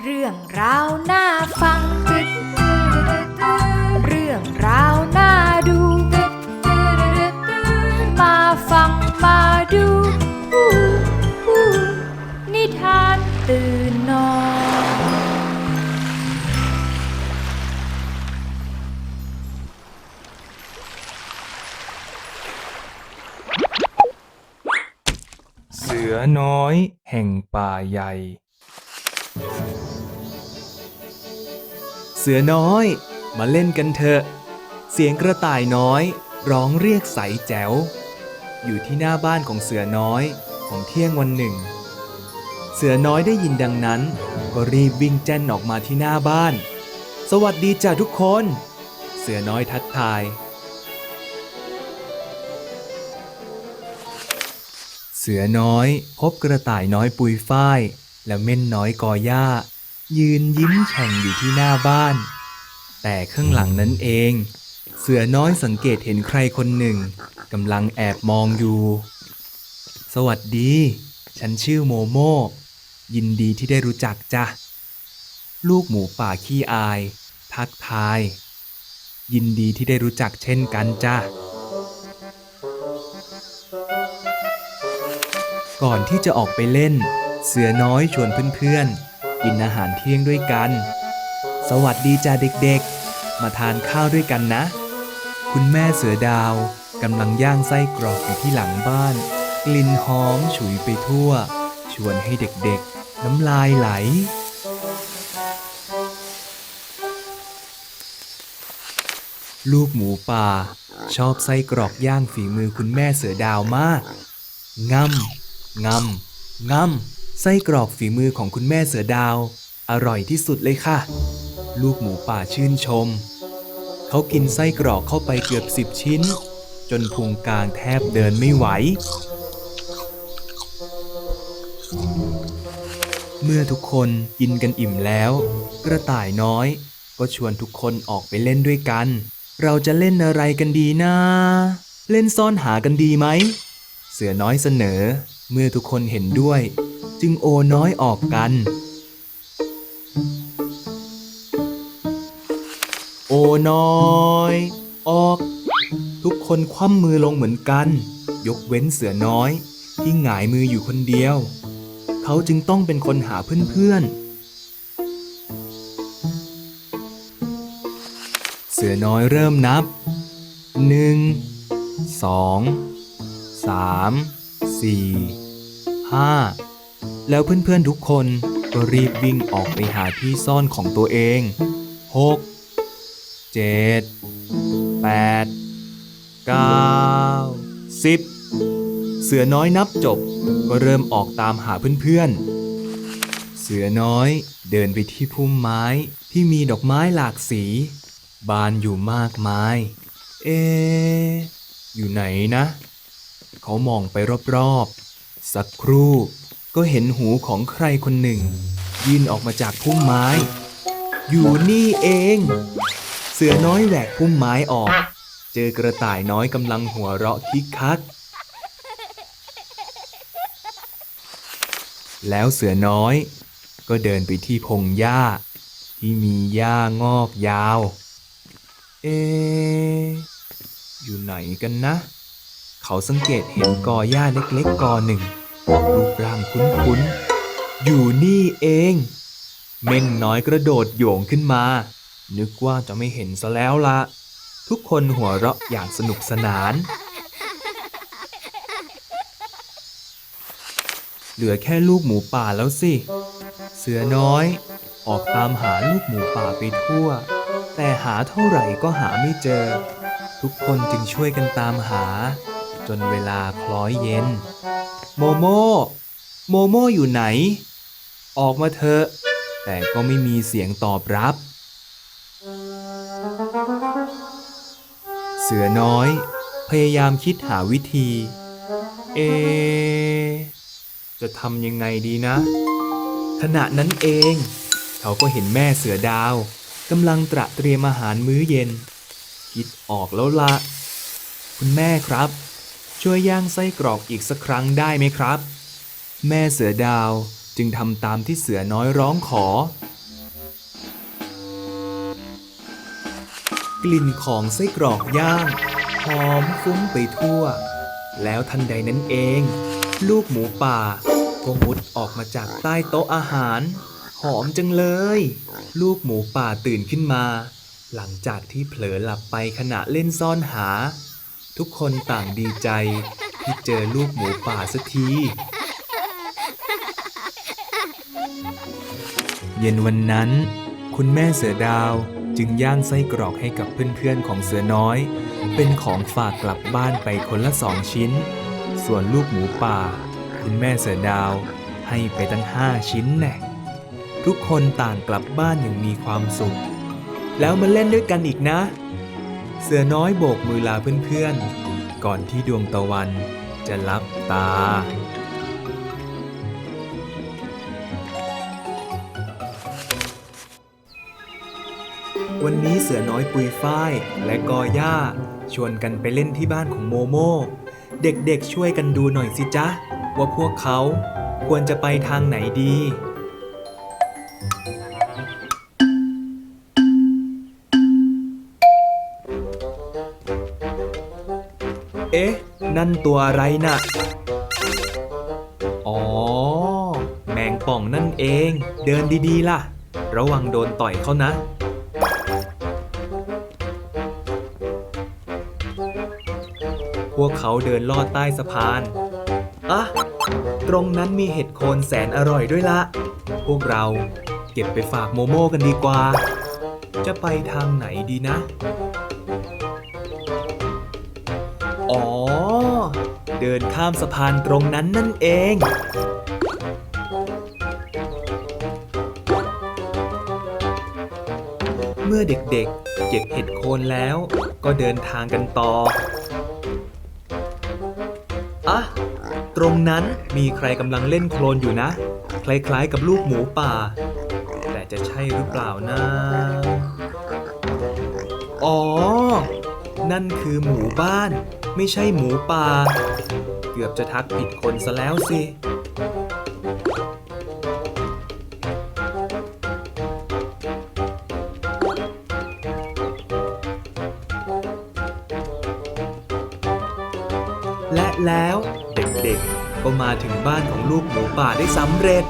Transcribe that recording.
เรื่องราวน่าฟัง อน้อยแห่งป่าใหญ่ เสือน้อย มาเล่นกันเถอะ เสียงกระต่ายน้อย ร้องเรียกใสแจ๋ว อยู่ที่หน้าบ้านของเสือน้อยของเที่ยงวันหนึ่ง เสือน้อยได้ยินดังนั้น ก็รีบวิ่งแจ้นออกมาที่หน้าบ้าน สวัสดีจ้าทุกคน เสือน้อยทักทาย สือน้อย พบกระต่ายน้อยปุยฝ้าย และเม่นน้อยกอหญ้า ยืนยิ้มแฉ่งอยู่ที่หน้าบ้าน แต่ข้างหลังนั้นเอง เสือน้อยสังเกตเห็นใครคนหนึ่งกำลังแอบมองอยู่ สวัสดี ฉันชื่อโมโมยินดีที่ได้รู้จักจ้ะ ลูกหมูป่าขี้อาย ทักทาย ยินดีที่ได้รู้จักเช่นกันจ้ะ ก่อนที่จะออกไปเล่น เสือน้อยชวนเพื่อนๆ กินอาหารเที่ยงด้วยกัน สวัสดีจ้าเด็กๆ มาทานข้าวด้วยกันนะ คุณแม่เสือดาวกำลังย่างไส้กรอกอยู่ที่หลังบ้าน กลิ่นหอมฉุยไปทั่ว ชวนให้เด็กๆ น้ำลายไหลลูกหมูป่า ชอบไส้กรอกย่างฝีมือคุณแม่เสือดาวมากง่ำ งำงำไส้กรอกฝีมือของคุณแม่เสือดาว อร่อยที่สุดเลยค่ะ ลูกหมูป่าชื่นชม เขากินไส้กรอกเข้าไปเกือบสิบชิ้น จนพุงกลางแทบเดินไม่ไหว เมื่อทุกคนกินกันอิ่มแล้ว กระต่ายน้อย ก็ชวนทุกคนออกไปเล่นด้วยกัน เราจะเล่นอะไรกันดีนะ เล่นซ่อนหากันดีไหม เสือน้อยเสนอ เมื่อทุกคนเห็นด้วย จึงโอน้อยออกกัน โอน้อย ออก ทุกคนคว่ำมือลงเหมือนกัน ยกเว้นเสือน้อย ที่หงายมืออยู่คนเดียว เขาจึงต้องเป็นคนหาเพื่อนๆเสือน้อยเริ่มนับหนึ่ งสองสามสี่ห้าแล้วเพื่อนๆทุกคนก็รีบวิ่งออกไปหาที่ซ่อนของตัวเองหกเจ็ดแปดเก้าสิบเสือน้อยนับจบก็เริ่มออกตามหาเพื่อนๆ เสือน้อยเดินไปที่พุ่มไม้ที่มีดอกไม้หลากสี บานอยู่มากมาย เอ อยู่ไหนนะ เขามองไปรอบๆ สักครู่ก็เห็นหูของใครคนหนึ่ง ยื่นออกมาจากพุ่มไม้ อยู่นี่เอง เสือน้อยแหวกพุ่มไม้ออก เจอกระต่ายน้อยกำลังหัวเราะคิกคัก แล้วเสือน้อย ก็เดินไปที่พงหญ้า ที่มีหญ้างอกยาว เอ อยู่ไหนกันนะ เขาสังเกตเห็นกอหญ้าเล็กๆกอหนึ่งรูปร่างคุ้นๆ อยู่นี่เอง เม่นน้อยกระโดดโยงขึ้นมา นึกว่าจะไม่เห็นซะแล้วละทุกคนหัวเราะอย่างสนุกสนาน เหลือแค่ลูกหมูป่าแล้วสิ เสือน้อย ออกตามหาลูกหมูป่าไปทั่ว แต่หาเท่าไหร่ก็หาไม่เจอ ทุกคนจึงช่วยกันตามหา จนเวลาคล้อยเย็น โมโม โมโมอยู่ไหน ออกมาเถอะ แต่ก็ไม่มีเสียงตอบรับ เสือน้อย พยายามคิดหาวิธี เอ จะทำยังไงดีนะ ขณะนั้นเอง เขาก็เห็นแม่เสือดาวกำลังตระเตรียมอาหารมื้อเย็น คิดออกแล้วละคุณแม่ครับ ช่วยย่างไส้กรอกอีกสักครั้งได้ไหมครับ แม่เสือดาวจึงทำตามที่เสือน้อยร้องขอ กลิ่นของไส้กรอกย่างหอมฟุ้งไปทั่ว แล้วทันใดนั้นเอง ลูกหมูป่าก็มุดออกมาจากใต้โต๊ะอาหาร หอมจังเลย ลูกหมูป่าตื่นขึ้นมา หลังจากที่เผลอหลับไปขณะเล่นซ่อนหา ทุกคนต่างดีใจที่เจอลูกหมูป่าสักที เย็นวันนั้น คุณแม่เสือดาวจึงย่างไส้กรอกให้กับเพื่อนๆของเสือน้อย เป็นของฝากกลับบ้านไปคนละสองชิ้น ส่วนลูกหมูป่า คุณแม่เสือดาวให้ไปตั้งห้าชิ้นแน่ทุกคนต่างกลับบ้านอย่างมีความสุข แล้วมาเล่นด้วยกันอีกนะ เสือน้อยโบกมือลาเพื่อนๆ ก่อนที่ดวงตะวันจะลับตา วันนี้เสือน้อยปุยฝ้ายและกอย่าชวนกันไปเล่นที่บ้านของโมโม เด็กๆช่วยกันดูหน่อยสิจ๊ะ ว่าพวกเขาควรจะไปทางไหนดี นั่นตัวอะไรน่ะ อ๋อ แมงป่องนั่นเอง เดินดีๆ ล่ะ ระวังโดนต่อยเขานะ พวกเขาเดินลอดใต้สะพานอะตรงนั้นมีเห็ดโคนแสนอร่อยด้วยละ พวกเราเก็บไปฝากโมโม่กันดีกว่า จะไปทางไหนดีนะ อ๋อ เดินข้ามสะพานตรงนั้นนั่นเองเมื่อเด็กๆ เก็บเห็ดโคนแล้วก็เดินทางกันต่อ อะตรงนั้นมีใครกำลังเล่นโคลนอยู่นะ คล้ายๆกับลูกหมูป่า แต่จะใช่หรือเปล่านะ อ๋อ นั่นคือหมูบ้าน ไม่ใช่หมูป่า กือบจะทักผิดคนซะแล้วสิ และแล้วเด็กๆก็มาถึงบ้านของลูกหมูป่าได้สำเร็จ